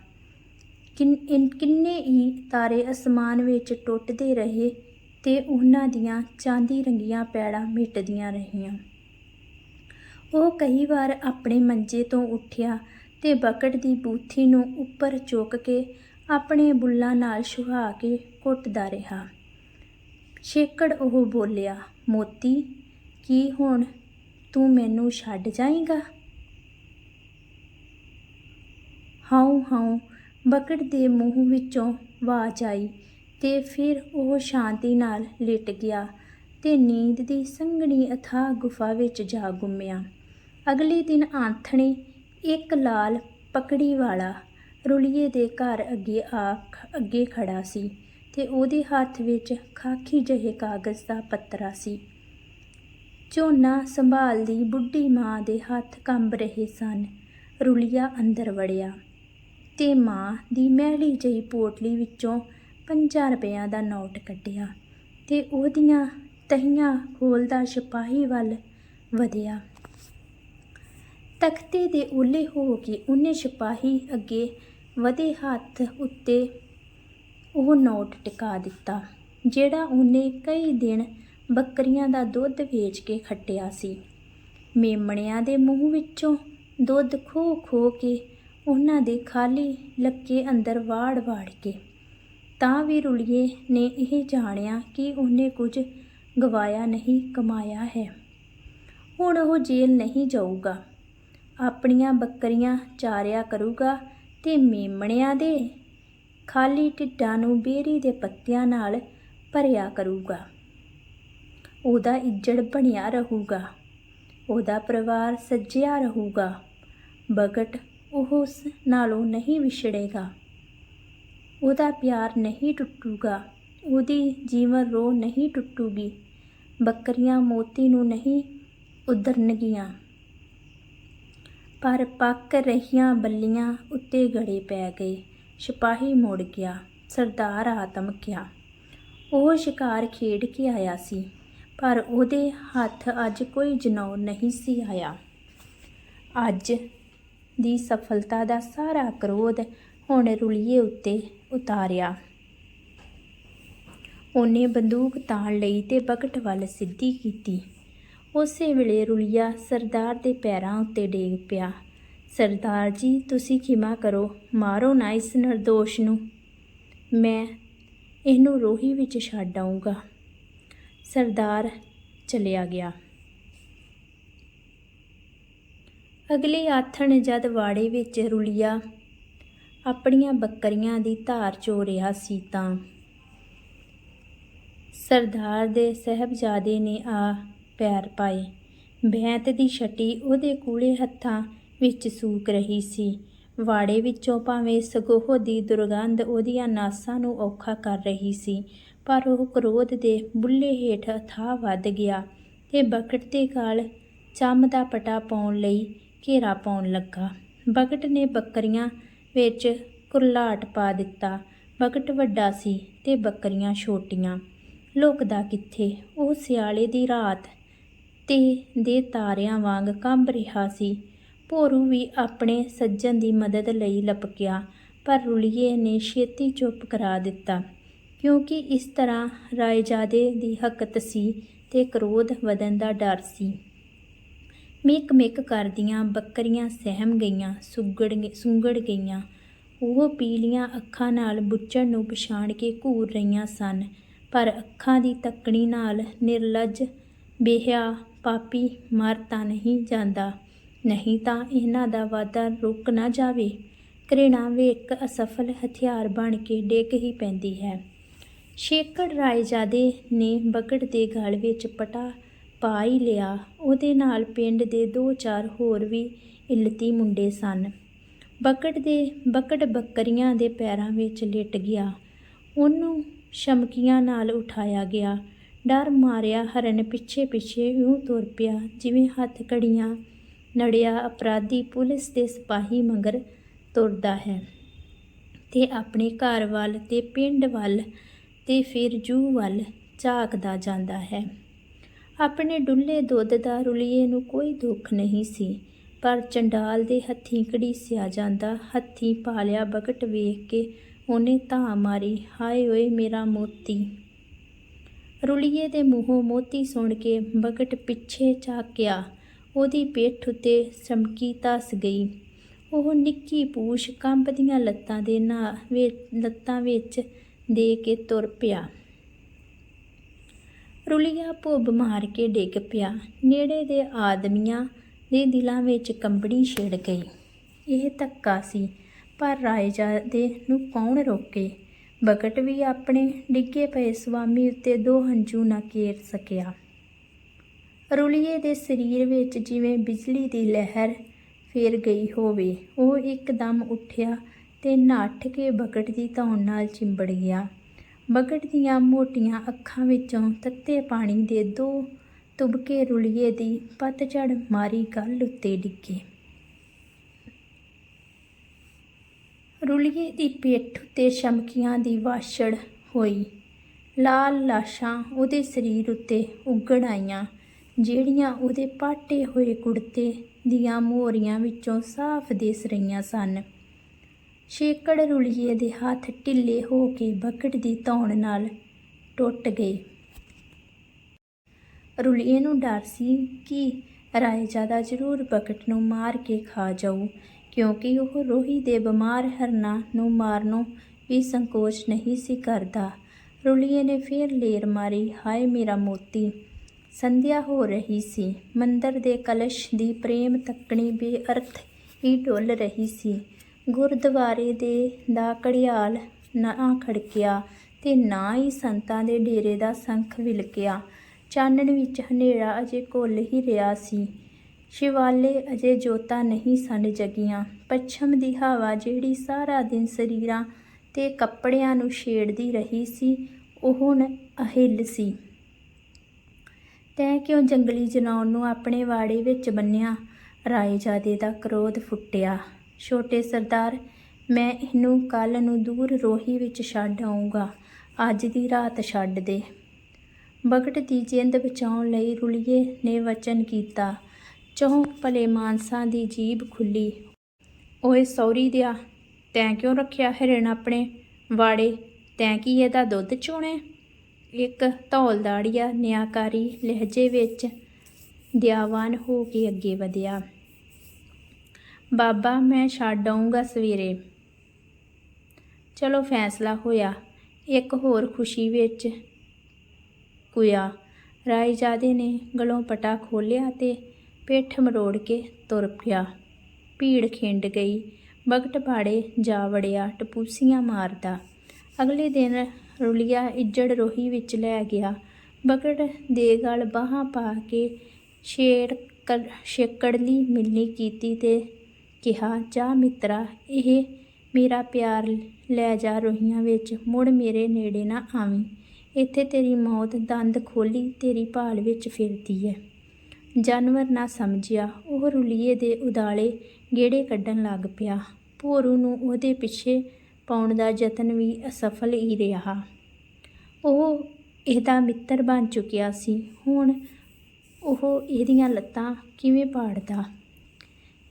ਕਿੰਨੇ ਹੀ ਤਾਰੇ ਅਸਮਾਨ ਵਿੱਚ ਟੁੱਟਦੇ ਰਹੇ ਤੇ ਉਹਨਾਂ ਦੀਆਂ ਚਾਂਦੀ ਰੰਗੀਆਂ ਪੈੜਾਂ ਮਿਟਦੀਆਂ ਰਹੀਆਂ। ਉਹ ਕਈ ਵਾਰ ਆਪਣੇ ਮੰਜੇ ਤੋਂ ਉੱਠਿਆ ਤੇ ਬਕਟ ਦੀ ਬੂਥੀ ਨੂੰ ਉੱਪਰ ਚੁੱਕ ਕੇ ਆਪਣੇ ਬੁੱਲਾਂ ਨਾਲ ਛੁਹਾ ਕੇ ਕੁੱਟਦਾ ਰਿਹਾ। ਛੇਕੜ ਉਹ ਬੋਲਿਆ, ਮੋਤੀ, ਕੀ ਹੁਣ ਤੂੰ ਮੈਨੂੰ ਛੱਡ ਜਾਏਗਾ? ਹਾਉ ਹਾਉ ਬਕਟ ਦੇ ਮੂੰਹ ਵਿੱਚੋਂ ਆਵਾਜ਼ ਆਈ ਤੇ ਫਿਰ ਉਹ ਸ਼ਾਂਤੀ ਨਾਲ ਲਿਟ ਗਿਆ ਤੇ ਨੀਂਦ ਦੀ ਸੰਘਣੀ ਅਥਾਹ ਗੁਫਾ ਵਿੱਚ ਜਾ ਗੁੰਮਿਆ ਅਗਲੇ ਦਿਨ ਆਂਥਣੇ ਇੱਕ ਲਾਲ ਪਕੜੀ ਵਾਲਾ ਰੁਲੀਏ ਦੇ ਘਰ ਅੱਗੇ ਆ ਅੱਗੇ ਖੜਾ ਸੀ ਤੇ ਉਹਦੇ ਹੱਥ ਵਿੱਚ ਖਾਕੀ ਜਿਹੇ ਕਾਗਜ਼ ਦਾ ਪੱਤਰਾ ਸੀ। ਝੋਨਾ ਸੰਭਾਲਦੀ ਬੁੱਢੀ ਮਾਂ ਦੇ ਹੱਥ ਕੰਬ ਰਹੇ ਸਨ। ਰੁਲੀਆ ਅੰਦਰ ਵੜਿਆ ਤੇ ਮਾਂ ਦੀ ਮਹਿਲੀ ਜਿਹੀ ਪੋਟਲੀ ਵਿੱਚੋਂ ਪੰਜਾਂ ਰੁਪਇਆਂ ਦਾ ਨੋਟ ਕੱਢਿਆ ਤੇ ਉਹਦੀਆਂ ਤਹੀਆਂ ਖੋਲਦਾ ਸਿਪਾਹੀ ਵੱਲ ਵਧਿਆ। ਤਖਤੇ ਦੇ ਓਲੇ ਹੋ ਕੇ ਉਹਨੇ ਸਿਪਾਹੀ ਅੱਗੇ ਵਧੇ ਹੱਥ ਉੱਤੇ ਉਹ ਨੋਟ ਟਿਕਾ ਦਿੱਤਾ, ਜਿਹੜਾ ਉਹਨੇ ਕਈ ਦਿਨ ਬੱਕਰੀਆਂ ਦਾ ਦੁੱਧ ਵੇਚ ਕੇ ਖੱਟਿਆ ਸੀ। ਮੇਮਣਿਆਂ ਦੇ ਮੂੰਹ ਵਿੱਚੋਂ ਦੁੱਧ ਖੋ ਖੋ ਕੇ ਉਹਨਾਂ ਦੇ ਖਾਲੀ ਲੱਕੇ ਅੰਦਰ ਵਾੜ ਵਾੜ ਕੇ ਤਾਂ ਵੀ ਰੁਲੀਏ ਨੇ ਇਹ ਜਾਣਿਆ ਕਿ ਉਹਨੇ ਕੁਝ ਗਵਾਇਆ ਨਹੀਂ, ਕਮਾਇਆ ਹੈ। ਹੁਣ ਉਹ ਜੇਲ੍ਹ ਨਹੀਂ ਜਾਊਗਾ। ਆਪਣੀਆਂ ਬੱਕਰੀਆਂ ਚਾਰਿਆ ਕਰੂਗਾ ਤੇ ਮੇਮਣਿਆਂ ਦੇ ਖਾਲੀ ਢਿੱਡਾਂ ਨੂੰ ਬੇਰੀ ਦੇ ਪੱਤਿਆਂ ਨਾਲ ਭਰਿਆ ਕਰੂਗਾ। ਉਹਦਾ ਇੱਜੜ ਬਣਿਆ ਰਹੂਗਾ। ਉਹਦਾ ਪਰਿਵਾਰ ਸੱਜਿਆ ਰਹੂਗਾ। ਬਗਟ ਉਹ ਉਸ ਨਾਲੋਂ ਨਹੀਂ ਵਿਛੜੇਗਾ। ਉਹਦਾ ਪਿਆਰ ਨਹੀਂ ਟੁੱਟੂਗਾ, ਉਹਦੀ ਜੀਵਨ ਰੋ ਨਹੀਂ ਟੁੱਟੂਗੀ, ਬੱਕਰੀਆਂ ਮੋਤੀ ਨੂੰ ਨਹੀਂ ਉਧਰਨਗੀਆਂ। ਪਰ ਪੱਕ ਰਹੀਆਂ ਬੱਲੀਆਂ ਉੱਤੇ ਗੜੇ ਪੈ ਗਏ, ਸਿਪਾਹੀ ਮੁੜ ਗਿਆ, ਸਰਦਾਰ ਆਤਮ ਗਿਆ ਉਹ ਸ਼ਿਕਾਰ ਖੇਡ ਕੇ ਆਇਆ ਸੀ, ਪਰ ਉਹਦੇ ਹੱਥ ਅੱਜ ਕੋਈ ਜਨੌਰ ਨਹੀਂ ਸੀ ਆਇਆ। ਅੱਜ ਦੀ ਸਫਲਤਾ ਦਾ ਸਾਰਾ ਕਰੋਧ ਹੁਣ ਰੁਲੀਏ ਉੱਤੇ ਉਤਾਰਿਆ। ਉਹਨੇ ਬੰਦੂਕ ਤਾਣ ਲਈ ਤੇ ਬਕਟ ਵੱਲ ਸਿੱਧੀ ਕੀਤੀ। ਉਸੇ ਵੇਲੇ ਰੁਲੀਆ ਸਰਦਾਰ ਦੇ ਪੈਰਾਂ ਉੱਤੇ ਡੇਗ ਪਿਆ। ਸਰਦਾਰ ਜੀ, ਤੁਸੀਂ ਖਿਮਾ ਕਰੋ, ਮਾਰੋ ਨਾ ਇਸ ਨਿਰਦੋਸ਼ ਨੂੰ। ਮੈਂ ਇਹਨੂੰ ਰੋਹੀ ਵਿੱਚ ਛੱਡ ਆਊਂਗਾ। ਸਰਦਾਰ ਚਲਿਆ ਗਿਆ। ਅਗਲੇ ਆਥਣ ਜਦ ਵਾੜੇ ਵਿੱਚ ਰੁਲੀਆ ਆਪਣੀਆਂ ਬੱਕਰੀਆਂ ਦੀ ਧਾਰ ਚੋ ਰਿਹਾ ਸੀ ਤਾਂ। ਸਰਦਾਰ ਦੇ ਸਹਿਬਜ਼ਾਦੇ ਨੇ ਆ ਪੈਰ ਪਾਏ। ਬੈਂਤ ਦੀ ਛਟੀ ਉਹਦੇ ਕੂਲੇ ਹੱਥਾਂ ਵਿੱਚ ਸੂਕ ਰਹੀ ਸੀ। ਵਾੜੇ ਵਿੱਚੋਂ ਭਾਵੇਂ ਸਗੋਹ ਦੀ ਦੁਰਗੰਧ ਉਹਦੀਆਂ ਨਾਸਾਂ ਨੂੰ ਔਖਾ ਕਰ ਰਹੀ ਸੀ, ਪਰ ਉਹ ਕ੍ਰੋਧ ਦੇ ਬੁੱਲੇ ਹੇਠ ਥਾਂ ਵੱਧ ਗਿਆ ਤੇ ਬਕਟ ਦੇ ਗਾਲ ਚੰਮ ਦਾ ਪਟਾ ਪਾਉਣ ਲਈ ਘੇਰਾ ਪਾਉਣ ਲੱਗਾ। ਬਕਟ ਨੇ ਬੱਕਰੀਆਂ ਵਿੱਚ ਕੁਰਲਾਟ ਪਾ ਦਿੱਤਾ। ਬਕਟ ਵੱਡਾ ਸੀ ਤੇ ਬੱਕਰੀਆਂ ਛੋਟੀਆਂ। ਲੁਕਦਾ ਕਿੱਥੇ? ਉਹ ਸਿਆਲੇ ਦੀ ਰਾਤ ਤੇ ਦੇ ਤਾਰਿਆਂ ਵਾਂਗ ਕੰਬ ਰਿਹਾ ਸੀ। ਭੋਰੂ ਵੀ ਆਪਣੇ ਸੱਜਣ ਦੀ ਮਦਦ ਲਈ ਲਪਕਿਆ, ਪਰ ਰੁਲੀਏ ਨੇ ਛੇਤੀ ਚੁੱਪ ਕਰਾ ਦਿੱਤਾ, ਕਿਉਂਕਿ ਇਸ ਤਰ੍ਹਾਂ ਰਾਏਜਾਦੇ ਦੀ ਹਕਤ ਸੀ ਤੇ ਕ੍ਰੋਧ ਵਧਣ ਦਾ ਡਰ ਸੀ। ਮਿਕ ਮਿਕ ਕਰਦੀਆਂ, ਬੱਕਰੀਆਂ ਸਹਿਮ ਗਈਆਂ, ਸੁੱਗੜ ਗ- ਸੁੰਗੜ ਗਈਆਂ। ਉਹ ਪੀਲੀਆਂ ਅੱਖਾਂ ਨਾਲ ਬੁੱਚੜ ਨੂੰ ਪਛਾਣ ਕੇ ਘੂਰ ਰਹੀਆਂ ਸਨ, ਪਰ ਅੱਖਾਂ ਦੀ ਤੱਕਣੀ ਨਾਲ ਨਿਰਲਜ ਬੇਹਿਆ ਪਾਪੀ ਮਰ ਤਾਂ ਨਹੀਂ ਜਾਂਦਾ। ਨਹੀਂ ਤਾਂ ਇਹਨਾਂ ਦਾ ਵਾਧਾ ਰੁਕ ਨਾ ਜਾਵੇ। ਘ੍ਰਿਣਾ ਵੀ ਇੱਕ ਅਸਫਲ ਹਥਿਆਰ ਬਣ ਕੇ ਡਿੱਗ ਹੀ ਪੈਂਦੀ ਹੈ। ਸ਼ੇਕੜ ਰਾਏਜਾਦੇ ਨੇ ਬਗੜ ਦੇ ਗਲ ਵਿੱਚ ਪਟਾ ਪਾ ਹੀ ਲਿਆ। ਉਹਦੇ ਨਾਲ ਪਿੰਡ ਦੇ ਦੋ ਚਾਰ ਹੋਰ ਵੀ ਇਲਤੀ ਮੁੰਡੇ ਸਨ। ਬਕਟ ਦੇ ਬਕਟ ਬੱਕਰੀਆਂ ਦੇ ਪੈਰਾਂ ਵਿੱਚ ਲਿਟ ਗਿਆ। ਉਹਨੂੰ ਸ਼ਮਕੀਆਂ ਨਾਲ ਉਠਾਇਆ ਗਿਆ। ਡਰ ਮਾਰਿਆ ਹਰਨ ਪਿੱਛੇ ਪਿੱਛੇ ਇਉਂ ਤੁਰ ਪਿਆ ਜਿਵੇਂ ਹੱਥ ਘੜੀਆਂ। ਨੜਿਆ ਅਪਰਾਧੀ ਪੁਲਿਸ ਦੇ ਸਿਪਾਹੀ ਮਗਰ ਤੁਰਦਾ ਹੈ ਤੇ ਆਪਣੇ ਘਰ ਵੱਲ ਤੇ ਪਿੰਡ ਵੱਲ ਤੇ ਫਿਰ ਜੂ ਵੱਲ ਝਾਕਦਾ ਜਾਂਦਾ ਹੈ। ਆਪਣੇ ਡੁੱਲੇ ਦੁੱਧ ਦਾ ਰੁਲੀਏ ਨੂੰ ਕੋਈ ਦੁੱਖ ਨਹੀਂ ਸੀ, ਪਰ ਚੰਡਾਲ ਦੇ ਹੱਥੀਂ ਘੜੀਸਿਆ ਜਾਂਦਾ, ਹੱਥੀਂ ਪਾਲਿਆ ਬਕਟ ਵੇਖ ਕੇ ਉਹਨੇ ਧਾ ਮਾਰੀ, ਹਾਏ ਓਏ ਮੇਰਾ ਮੋਤੀ। ਰੁਲੀਏ ਦੇ ਮੂੰਹੋਂ ਮੋਤੀ ਸੁਣ ਕੇ ਬਕਟ ਪਿੱਛੇ ਝਾਕਿਆ, ਉਹਦੀ ਪਿੱਠ ਉੱਤੇ ਚਮਕੀ ਧਸ ਗਈ। ਉਹ ਨਿੱਕੀ ਪੂਛ ਕੰਬਦੀਆਂ ਲੱਤਾਂ ਦੇ ਨਾ ਵਿੱਚ ਲੱਤਾਂ ਵਿੱਚ ਦੇ ਕੇ ਤੁਰ ਪਿਆ। ਰੁਲੀਆ ਭੁੱਬ ਮਾਰ ਕੇ ਡਿੱਗ ਪਿਆ। ਨੇੜੇ ਦੇ ਆਦਮੀਆਂ ਦੇ ਦਿਲਾਂ ਵਿੱਚ ਕੰਬਣੀ ਛਿੜ ਗਈ। ਇਹ ਧੱਕਾ ਸੀ, ਪਰ ਰਾਏਜਾਦੇ ਨੂੰ ਕੌਣ ਰੋਕੇ? ਬਕਟ ਵੀ ਆਪਣੇ ਡਿੱਗੇ ਪਏ ਸੁਆਮੀ ਉੱਤੇ ਦੋ ਹੰਝੂ ਨਾ ਕੇਰ ਸਕਿਆ। ਰੁਲੀਏ ਦੇ ਸਰੀਰ ਵਿੱਚ ਜਿਵੇਂ ਬਿਜਲੀ ਦੀ ਲਹਿਰ ਫੇਰ ਗਈ ਹੋਵੇ, ਉਹ ਇੱਕਦਮ ਉੱਠਿਆ ਤੇ ਨੱਠ ਕੇ ਬਕਟ ਦੀ ਧੌਣ ਨਾਲ ਚਿੰਬੜ ਗਿਆ। ਬਗੜ ਦੀਆਂ ਮੋਟੀਆਂ ਅੱਖਾਂ ਵਿੱਚੋਂ ਤੱਤੇ ਪਾਣੀ ਦੇ ਦੋ ਤੁਬਕੇ ਰੁਲੀਏ ਦੀ ਪਤਝੜ ਮਾਰੀ ਗੱਲ ਉੱਤੇ ਡਿੱਗੇ। ਰੁਲੀਏ ਦੀ ਪਿੱਠ ਉੱਤੇ ਸ਼ਮਕੀਆਂ ਦੀ ਵਾਛੜ ਹੋਈ। ਲਾਲ ਲਾਸ਼ਾਂ ਉਹਦੇ ਸਰੀਰ ਉੱਤੇ ਉੱਗੜ ਆਈਆਂ, ਜਿਹੜੀਆਂ ਉਹਦੇ ਪਾਟੇ ਹੋਏ ਕੁੜਤੇ ਦੀਆਂ ਮੋਹਰੀਆਂ ਵਿੱਚੋਂ ਸਾਫ਼ ਦਿਸ ਰਹੀਆਂ ਸਨ। ਸ਼ੇਕੜ ਰੁਲੀਏ ਦੇ ਹੱਥ ਢਿੱਲੇ ਹੋ ਕੇ ਬਕਟ ਦੀ ਧੌਣ ਨਾਲ ਟੁੱਟ ਗਏ। ਰੁਲੀਏ ਨੂੰ ਡਰ ਸੀ ਕਿ ਰਾਏ ਜ਼ਿਆਦਾ ਜ਼ਰੂਰ ਬਕਟ ਨੂੰ ਮਾਰ ਕੇ ਖਾ ਜਾਊ, ਕਿਉਂਕਿ ਉਹ ਰੋਹੀ ਦੇ ਬਿਮਾਰ ਹਰਨਾਂ ਨੂੰ ਮਾਰਨੋਂ ਵੀ ਸੰਕੋਚ ਨਹੀਂ ਸੀ ਕਰਦਾ। ਰੁਲੀਏ ਨੇ ਫੇਰ ਲੇਰ ਮਾਰੀ, ਹਾਏ ਮੇਰਾ ਮੋਤੀ, ਸੰਧਿਆ ਹੋ ਰਹੀ ਸੀ। ਮੰਦਰ ਦੇ ਕਲਸ਼ ਦੀ ਪ੍ਰੇਮ ਤੱਕਣੀ ਬੇਅਰਥ ਹੀ ਡੁੱਲ ਰਹੀ ਸੀ। ਗੁਰਦੁਆਰੇ ਦੇ ਦਾ ਘੜਿਆਲ ਨਾ ਖੜਕਿਆ ਤੇ ਨਾ ਹੀ ਸੰਤਾਂ ਦੇ ਡੇਰੇ ਦਾ ਸੰਖ ਵਿਲਕਿਆ। ਚਾਨਣ ਵਿੱਚ ਹਨੇਰਾ ਅਜੇ ਘੁੱਲ ਹੀ ਰਿਹਾ ਸੀ। ਸ਼ਿਵਾਲੇ ਅਜੇ ਜੋਤਾਂ ਨਹੀਂ ਸਨ ਜਗੀਆਂ। ਪੱਛਮ ਦੀ ਹਵਾ ਜਿਹੜੀ ਸਾਰਾ ਦਿਨ ਸਰੀਰਾਂ ਤੇ ਕੱਪੜਿਆਂ ਨੂੰ ਛੇੜਦੀ ਰਹੀ ਸੀ, ਉਹ ਹੁਣ ਅਹਿੱਲ ਸੀ। ਤੈਂ ਕਿਉਂ ਜੰਗਲੀ ਜਨਾਉਣ ਨੂੰ ਆਪਣੇ ਵਾੜੇ ਵਿੱਚ ਬੰਨਿਆ ਰਾਏ ਜਾਦੇ ਦਾ ਕ੍ਰੋਧ ਫੁੱਟਿਆ। ਛੋਟੇ ਸਰਦਾਰ, ਮੈਂ ਇਹਨੂੰ ਕੱਲ ਨੂੰ ਦੂਰ ਰੋਹੀ ਵਿੱਚ ਛੱਡ ਆਉਂਗਾ ਅੱਜ ਦੀ ਰਾਤ ਛੱਡ ਦੇ। ਬਗਟ ਦੀ ਜਿੰਦ ਬਚਾਉਣ ਲਈ ਰੁਲੀਏ ਨੇ ਵਚਨ ਕੀਤਾ। ਚੌਂ ਭਲੇ ਮਾਨਸਾਂ ਦੀ ਜੀਬ ਖੁੱਲੀ। ਓਏ ਸੌਰੀ ਦਿਆ, ਤੈਂ ਕਿਉਂ ਰੱਖਿਆ ਹਿਰਣ ਆਪਣੇ? ਵਾੜੇ, ਤੈਂ ਕੀ ਇਹਦਾ ਦੁੱਧ ਚੋਣੇ? ਇੱਕ ਧੌਲਦਾੜੀਆ ਨਿਆਕਾਰੀ ਲਹਿਜੇ ਵਿੱਚ ਦਿਆਵਾਨ ਹੋ ਕੇ ਅੱਗੇ ਵਧਿਆ। ਬਾਬਾ, ਮੈਂ ਛੱਡ ਆਊਂਗਾ ਸਵੇਰੇ। ਚਲੋ ਫੈਸਲਾ ਹੋਇਆ, ਇੱਕ ਹੋਰ ਖੁਸ਼ੀ ਵਿੱਚ ਕੁਇਆ। ਰਾਏਜਾਦੇ ਨੇ ਗਲੋਂ ਪਟਾ ਖੋਲਿਆ ਤੇ ਪਿੱਠ ਮਰੋੜ ਕੇ ਤੁਰ ਪਿਆ। ਭੀੜ ਖਿੰਡ ਗਈ ਬਗਟ ਪਾੜੇ ਜਾ ਵੜਿਆ ਟਪੂਸੀਆਂ ਮਾਰਦਾ। ਅਗਲੇ ਦਿਨ ਰੁਲੀਆ ਇੱਜੜ ਰੋਹੀ ਵਿੱਚ ਲੈ ਗਿਆ। ਬਗਟ ਦੇ ਗਲ ਬਾਹਾਂ ਪਾ ਕੇ ਛੇੜ ਕਰ ਛੇਕੜਲੀ ਮਿਲਣੀ ਕੀਤੀ ਤੇ ਕਿਹਾ, ਜਾ ਮਿੱਤਰਾ, ਇਹ ਮੇਰਾ ਪਿਆਰ ਲੈ ਜਾ ਰੋਹੀਆਂ ਵਿੱਚ, ਮੁੜ ਮੇਰੇ ਨੇੜੇ ਨਾ ਆਵੀਂ। ਇੱਥੇ ਤੇਰੀ ਮੌਤ ਦੰਦ ਖੋਲੀ ਤੇਰੀ ਭਾਲ ਵਿੱਚ ਫਿਰਦੀ ਹੈ ਜਾਨਵਰ ਨਾ ਸਮਝਿਆ, ਉਹ ਰੁਲੀਏ ਦੇ ਉਦਾਲੇ ਗੇੜੇ ਕੱਢਣ ਲੱਗ ਪਿਆ। ਭੋਰੂ ਨੂੰ ਉਹਦੇ ਪਿੱਛੇ ਪਾਉਣ ਦਾ ਯਤਨ ਵੀ ਅਸਫਲ ਹੀ ਰਿਹਾ। ਉਹ ਇਹਦਾ ਮਿੱਤਰ ਬਣ ਚੁੱਕਿਆ ਸੀ। ਹੁਣ ਉਹ ਇਹਦੀਆਂ ਲੱਤਾਂ ਕਿਵੇਂ ਪਾੜਦਾ?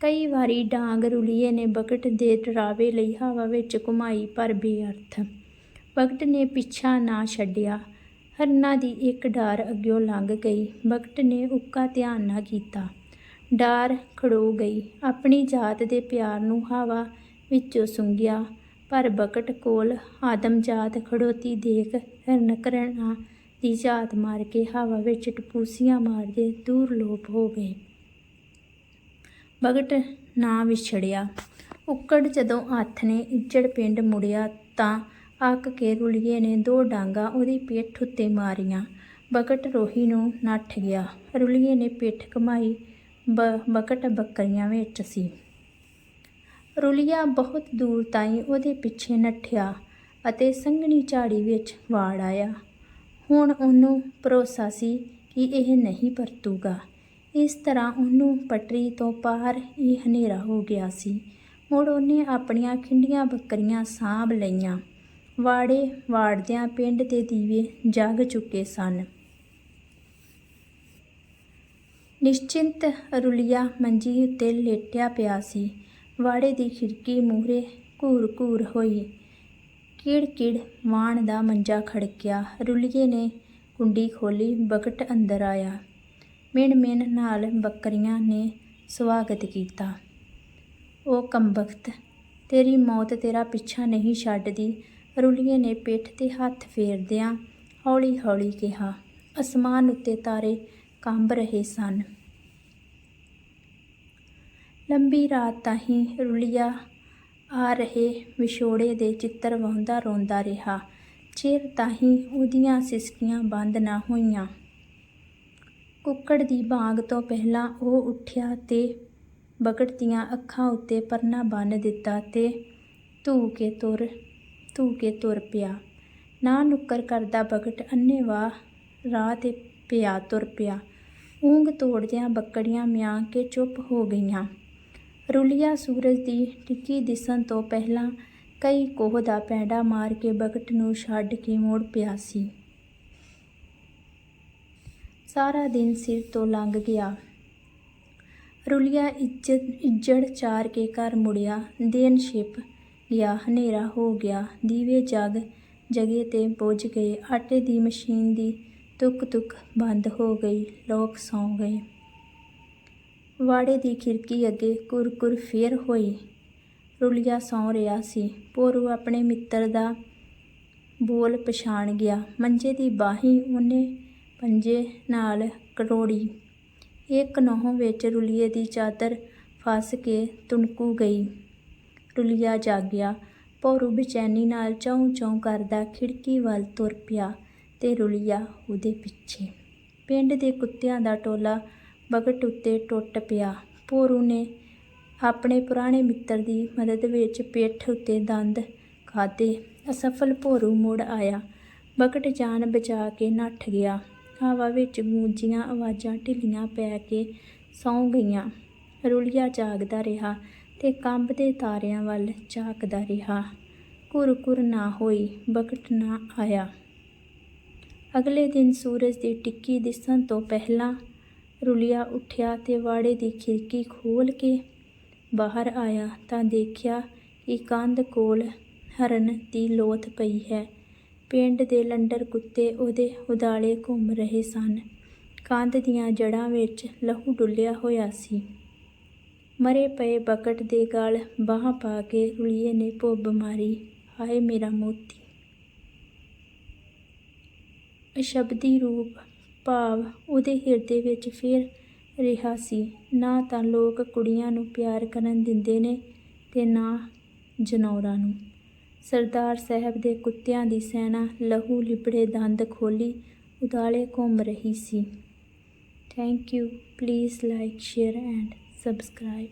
ਕਈ ਵਾਰੀ ਡਾਂਗ ਰੁਲੀਏ ਨੇ ਬਕਟ ਦੇ ਟਰਾਵੇ ਲਈ ਹਵਾ ਵਿੱਚ ਘੁਮਾਈ ਪਰ ਬੇਅਰਥ। ਬਕਟ ਨੇ ਪਿੱਛਾ ਨਾ ਛੱਡਿਆ। ਹਰਨਾ ਦੀ ਇੱਕ ਡਾਰ ਅੱਗਿਓਂ ਲੰਘ ਗਈ। ਬਕਟ ਨੇ ਉੱਕਾ ਧਿਆਨ ਨਾ ਕੀਤਾ। ਡਾਰ ਖੜੋ ਗਈ। ਆਪਣੀ ਜਾਤ ਦੇ ਪਿਆਰ ਨੂੰ ਹਵਾ ਵਿੱਚੋਂ ਸੁੰਘਿਆ। ਪਰ ਬਕਟ ਕੋਲ ਆਦਮ ਜਾਤ ਖੜੋਤੀ ਦੇਖ ਹਿਰਨ ਕਰਨਾ ਦੀ ਜਾਤ ਮਾਰ ਕੇ ਹਵਾ ਵਿੱਚ ਟਪੂਸੀਆਂ ਮਾਰਦੇ ਦੂਰ ਲੋਪ ਹੋ ਗਏ। ਬਗਟ ਨਾ ਵਿਛੜਿਆ। ਉੱਕੜ ਜਦੋਂ ਹੱਥ ਨੇ ਇੱਜੜ ਪਿੰਡ ਮੁੜਿਆ ਤਾਂ ਅੱਕ ਕੇ ਰੁਲੀਏ ਨੇ ਦੋ ਡਾਂਗਾ ਉਹਦੀ ਪਿੱਠ ਉੱਤੇ ਮਾਰੀਆਂ। ਬਕਟ ਰੋਹੀ ਨੂੰ ਨੱਠ ਗਿਆ। ਰੁਲੀਏ ਨੇ ਪਿੱਠ ਕਮਾਈ ਬ ਬਕਟ ਬੱਕਰੀਆਂ ਵਿੱਚ ਸੀ। ਰੁਲੀਆ ਬਹੁਤ ਦੂਰ ਤਾਈਂ ਉਹਦੇ ਪਿੱਛੇ ਨੱਠਿਆ ਅਤੇ ਸੰਘਣੀ ਝਾੜੀ ਵਿੱਚ ਵਾੜ ਆਇਆ। ਹੁਣ ਉਹਨੂੰ ਭਰੋਸਾ ਸੀ ਕਿ ਇਹ ਨਹੀਂ ਪਰਤੂਗਾ। ਇਸ ਤਰ੍ਹਾਂ ਉਹਨੂੰ ਪਟਰੀ ਤੋਂ ਪਾਰ ਹੀ ਹਨੇਰਾ ਹੋ ਗਿਆ ਸੀ। ਮੁੜ ਉਹਨੇ ਆਪਣੀਆਂ ਖਿੰਡੀਆਂ ਬੱਕਰੀਆਂ ਸਾਂਭ ਲਈਆਂ। ਵਾੜੇ ਵਾੜਦਿਆਂ ਪਿੰਡ ਦੇ ਦੀਵੇ ਜਗ ਚੁੱਕੇ ਸਨ। ਨਿਸ਼ਚਿੰਤ ਰੁਲੀਆ ਮੰਜੀ ਉੱਤੇ ਲੇਟਿਆ ਪਿਆ ਸੀ। ਵਾੜੇ ਦੀ ਖਿੜਕੀ ਮੂਹਰੇ ਘੂਰ ਘੂਰ ਹੋਈ। ਕਿੜ ਕਿੜ ਵਾਣ ਦਾ ਮੰਜਾ ਖੜਕਿਆ। ਰੁਲੀਏ ਨੇ ਕੁੰਡੀ ਖੋਲੀ ਬਕਟ ਅੰਦਰ ਆਇਆ। ਮਿਣ ਮਿਣ ਨਾਲ ਬੱਕਰੀਆਂ ਨੇ ਸਵਾਗਤ ਕੀਤਾ। ਉਹ ਕੰਬਖਤ, ਤੇਰੀ ਮੌਤ ਤੇਰਾ ਪਿੱਛਾ ਨਹੀਂ ਛੱਡਦੀ। ਰੁਲੀਏ ਨੇ ਪਿੱਠ ਤੇ ਹੱਥ ਫੇਰਦਿਆਂ ਹੌਲੀ ਹੌਲੀ ਕਿਹਾ, ਅਸਮਾਨ ਉੱਤੇ ਤਾਰੇ ਕੰਬ ਰਹੇ ਸਨ। ਲੰਬੀ ਰਾਤ ਤਾਹੀਂ ਰੁਲੀਆ ਆ ਰਹੇ ਵਿਛੋੜੇ ਦੇ ਚਿੱਤਰ ਵਾਹੁੰਦਾ ਰੋਂਦਾ ਰਿਹਾ। ਚਿਰ ਤਾਹੀਂ ਉਹਦੀਆਂ ਸਿਸਕੀਆਂ ਬੰਦ ਨਾ ਹੋਈਆਂ। ਕੁੱਕੜ ਦੀ ਬਾਗ ਤੋਂ ਪਹਿਲਾਂ ਉਹ ਉੱਠਿਆ ਤੇ ਬਗਟ ਦੀਆਂ ਅੱਖਾਂ ਉੱਤੇ ਪਰਨਾ ਬੰਨ੍ਹ ਦਿੱਤਾ ਤੇ ਧੂ ਕੇ ਤੁਰ ਧੂ ਕੇ ਤੁਰ ਪਿਆ। ਨਾ ਨੁੱਕਰ ਕਰਦਾ ਬਗਟ ਅੰਨੇਵਾਹ ਰਾਹ ਤੇ ਪਿਆ ਤੁਰ ਪਿਆ। ਊਂਗ ਤੋੜਦਿਆਂ ਬੱਕੜੀਆਂ ਮਿਆਂ ਕੇ ਚੁੱਪ ਹੋ ਗਈਆਂ। ਰੁਲੀਆ ਸੂਰਜ ਦੀ ਟਿੱਕੀ ਦਿਸਣ ਤੋਂ ਪਹਿਲਾਂ ਕਈ ਕੋਹ ਦਾ ਪੈਂਡਾ ਮਾਰ ਕੇ ਬਗਟ ਨੂੰ ਛੱਡ ਕੇ ਮੋੜ ਪਿਆ ਸੀ। ਸਾਰਾ ਦਿਨ ਸਿਰ ਤੋਂ ਲੰਘ ਗਿਆ। ਰੁਲੀਆ ਇੱਜ਼ਤ ਇੱਜੜ ਚਾਰ ਕੇ ਘਰ ਮੁੜਿਆ। ਦਿਨ ਛਿਪ ਗਿਆ, ਹਨੇਰਾ ਹੋ ਗਿਆ। ਦੀਵੇ ਜਗ ਜਗੇ ਤੇ ਬੁੱਝ ਗਏ। ਆਟੇ ਦੀ ਮਸ਼ੀਨ ਦੀ ਤੁਕ ਤੁਕ ਬੰਦ ਹੋ ਗਈ। ਲੋਕ ਸੌਂ ਗਏ। ਵਾੜੇ ਦੀ ਖਿੜਕੀ ਅੱਗੇ ਕੁਰਕੁਰ ਫੇਰ ਹੋਈ। ਰੁਲੀਆ ਸੌਂ ਰਿਹਾ ਸੀ। ਪੋਰੂ ਆਪਣੇ ਮਿੱਤਰ ਦਾ ਬੋਲ ਪਛਾਣ ਗਿਆ। ਮੰਜੇ ਦੀ ਬਾਹੀ ਉਹਨੇ ਪੰਜੇ ਨਾਲ ਕਰੋੜੀ। ਇੱਕ ਨਹੁੰ ਵਿੱਚ ਰੁਲੀਏ ਦੀ ਚਾਦਰ ਫਸ ਕੇ ਤੁਣਕੂ ਗਈ। ਰੁਲੀਆ ਜਾਗਿਆ। ਪੋਰੂ ਬੇਚੈਨੀ ਨਾਲ ਚੌਂ ਚੌਂ ਕਰਦਾ ਖਿੜਕੀ ਵੱਲ ਤੁਰ ਪਿਆ ਤੇ ਰੁਲੀਆ ਉਹਦੇ ਪਿੱਛੇ। ਪਿੰਡ ਦੇ ਕੁੱਤਿਆਂ ਦਾ ਟੋਲਾ ਬਗਟ ਉੱਤੇ ਟੁੱਟ ਪਿਆ। ਪੋਰੂ ਨੇ ਆਪਣੇ ਪੁਰਾਣੇ ਮਿੱਤਰ ਦੀ ਮਦਦ ਵਿੱਚ ਪਿੱਠ ਉੱਤੇ ਦੰਦ ਖਾਦੇ ਅਸਫਲ ਭੋਰੂ ਮੁੜ ਆਇਆ। ਬਗਟ ਜਾਨ ਬਚਾ ਕੇ ਨੱਠ ਗਿਆ। ਹਵਾ ਵਿੱਚ ਗੂੰਜੀਆਂ ਆਵਾਜ਼ਾਂ ਢਿੱਲੀਆਂ ਪੈ ਕੇ ਸੌਂ ਗਈਆਂ। ਰੁਲੀਆ ਜਾਗਦਾ ਰਿਹਾ ਤੇ ਕੰਬਦੇ ਤਾਰਿਆਂ ਵੱਲ ਝਾਕਦਾ ਰਿਹਾ। ਕੁਰ ਨਾ ਹੋਈ, ਬਕਟ ਨਾ ਆਇਆ। ਅਗਲੇ ਦਿਨ ਸੂਰਜ ਦੀ ਟਿੱਕੀ ਦਿਸਣ ਤੋਂ ਪਹਿਲਾਂ ਰੁਲੀਆ ਉੱਠਿਆ ਤੇ ਵਾੜੇ ਦੀ ਖਿੜਕੀ ਖੋਲ ਕੇ ਬਾਹਰ ਆਇਆ ਤਾਂ ਦੇਖਿਆ ਕਿ ਕੰਧ ਕੋਲ ਹਰਨ ਦੀ ਲੋਥ ਪਈ ਹੈ। ਪਿੰਡ ਦੇ ਲੰਡਰ ਕੁੱਤੇ ਉਹਦੇ ਉਦਾਲੇ ਘੁੰਮ ਰਹੇ ਸਨ। ਕੰਧ ਦੀਆਂ ਜੜ੍ਹਾਂ ਵਿੱਚ ਲਹੂ ਡੁੱਲਿਆ ਹੋਇਆ ਸੀ। ਮਰੇ ਪਏ ਬਕਟ ਦੇ ਗਲ ਬਾਹ ਪਾ ਕੇ ਰੁਲੀਏ ਨੇ ਭੁੱਬ ਮਾਰੀ, ਹਾਏ ਮੇਰਾ ਮੋਤੀ। ਅਸ਼ਬਦੀ ਰੂਪ ਭਾਵ ਉਹਦੇ ਹਿਰਦੇ ਵਿੱਚ ਫਿਰ ਰਿਹਾ ਸੀ। ਨਾ ਤਾਂ ਲੋਕ ਕੁੜੀਆਂ ਨੂੰ ਪਿਆਰ ਕਰਨ ਦਿੰਦੇ ਨੇ ਤੇ ਨਾ ਜਨੌਰਾਂ ਨੂੰ। ਸਰਦਾਰ ਸਾਹਿਬ ਦੇ ਕੁੱਤਿਆਂ ਦੀ ਸੈਨਾ ਲਹੂ ਲਿਬੜੇ ਦੰਦ ਖੋਲੀ ਉਦਾਲੇ ਘੁੰਮ ਰਹੀ ਸੀ। Thank you please like share and subscribe